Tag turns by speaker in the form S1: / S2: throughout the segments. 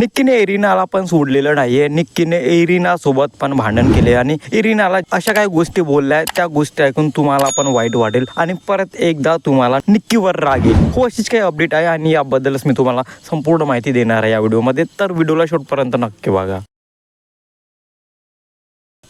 S1: निक्कीने एरिनाला पण सोडलेलं नाहीये. निक्कीने एरिना सोबत पण भांडण केले आणि एरिनाला अशा काही गोष्टी बोलल्या. त्या गोष्टी ऐकून तुम्हाला पण वाईट वाटेल आणि परत एकदा तुम्हाला निक्कीवर राग येईल. हो अशीच काही अपडेट आहे आणि याबद्दलच मी तुम्हाला संपूर्ण माहिती देणार आहे या व्हिडिओमध्ये तर व्हिडिओला शेवटपर्यंत नक्की बघा.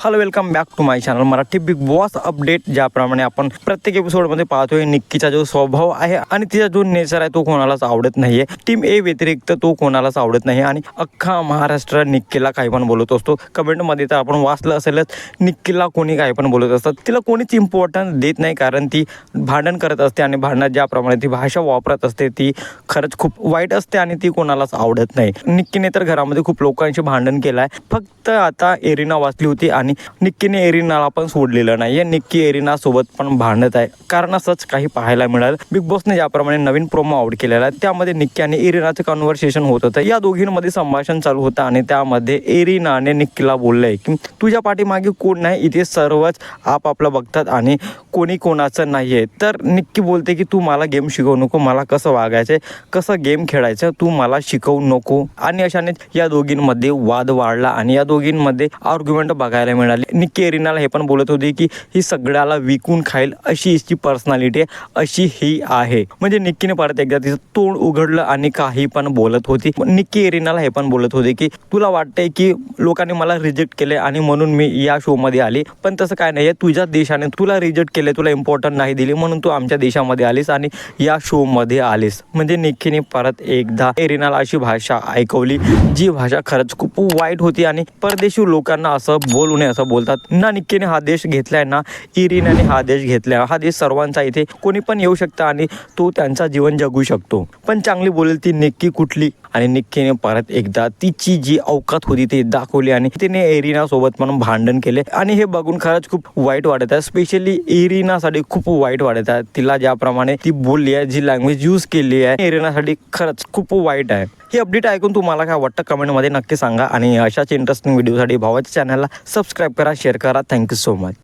S1: Hello welcome back to my channel Marathi Bigg Boss update ज्याप्रमाणे आपण प्रत्येक एपिसोडमध्ये पाहतोय निक्कीचा जो स्वभाव आहे आणि तिचा जो नेचर आहे तो कोणालाच आवडत नाहीये. टीम ए व्यतिरिक्त तो कोणालाच आवडत नाही आणि अख्खा महाराष्ट्र निक्कीला काही पण बोलत असतो. कमेंटमध्ये तर आपण वाचलं असेलच निक्कीला कोणी काही पण बोलत असतात तिला कोणीच इम्पॉर्टन्स देत नाही कारण ती भांडण करत असते आणि भांडणात ज्याप्रमाणे ती भाषा वापरत असते ती खरंच खूप वाईट असते आणि ती कोणालाच आवडत नाही. निक्कीने तर घरामध्ये खूप लोकांशी भांडण केलं आहे फक्त आता एरिना वाचली होती आणि निक्कीने एरिनाला पण सोडलेलं नाहीये. निक्की एरिना सोबत पण भांडत आहे. कारण असंच काही पाहायला मिळालं. बिग बॉसने ज्याप्रमाणे नवीन प्रोमो आउट केलेला आहे त्यामध्ये निक्की आणि एरिनाचं कॉन्व्हर्सेशन होत होतं. या दोघींमध्ये संभाषण चालू होतं आणि त्यामध्ये एरिनाने निक्कीला बोललंय की तुझ्या पाठीमागे कोण नाही? इथे सर्वच आपापलं बघतात आणि कोणी कोणाचं नाही आहे तर निक्की बोलते की तू मला गेम शिकवू नको. मला कसं वागायचं कसं गेम खेळायचं तू मला शिकवू नको. आणि अशाने या दोघींमध्ये वाद वाढला आणि या दोघींमध्ये आर्ग्युमेंट बघायला मिळाले. निक्की एरिनाला हे पण बोलत होती की ही सगळ्याला विकून खाईल अशी हिची पर्सनॅलिटी आहे अशी ही आहे. म्हणजे निक्कीने परत एकदा तिचं तोंड उघडलं आणि काही पण बोलत होती. निक्की एरिनाला हे पण बोलत होते की तुला वाटतंय की लोकांनी मला रिजेक्ट केले आणि म्हणून मी या शोमध्ये आली. पण तसं काय नाही तुझ्या देशाने तुला रिजेक्ट केले तुला इम्पॉर्टंट नाही दिली म्हणून तू आमच्या देशामध्ये आलीस आणि या शोमध्ये आलीस. म्हणजे निक्कीने परत एकदा एरिनाला अशी भाषा ऐकवली जी भाषा खरंच खूप वाईट होती आणि परदेशी लोकांना असं बोलू नये असं बोलतात. ना निक्कीने हा देश घेतलाय ना इरिनाने हा देश घेतलाय. हा देश सर्वांचा इथे कोणी पण येऊ शकतं आणि तो त्यांचा जीवन जगू शकतो. पण चांगली बोलेल ती निक्की कुठली? आणि निक्कीने परत एकदा तिची जी अवकात होती ती दाखवली आणि तिने एरिना सोबत पण भांडण केले. आणि हे बघून खरंच खूप वाईट वाटत आहे. स्पेशली एरिनासाठी खूप वाईट वाटत आहे. तिला ज्याप्रमाणे ती बोलली आहे जी लँग्वेज यूज केली आहे एरिनासाठी खरंच खूप वाईट आहे. हे अपडेट ऐकून तुम्हाला काय वाटतं? कमेंटमध्ये नक्की सांगा. आणि अशाच इंटरेस्टिंग व्हिडिओसाठी भावाच्या चॅनलला सबस्क्राईब करा शेअर करा. Thank you so much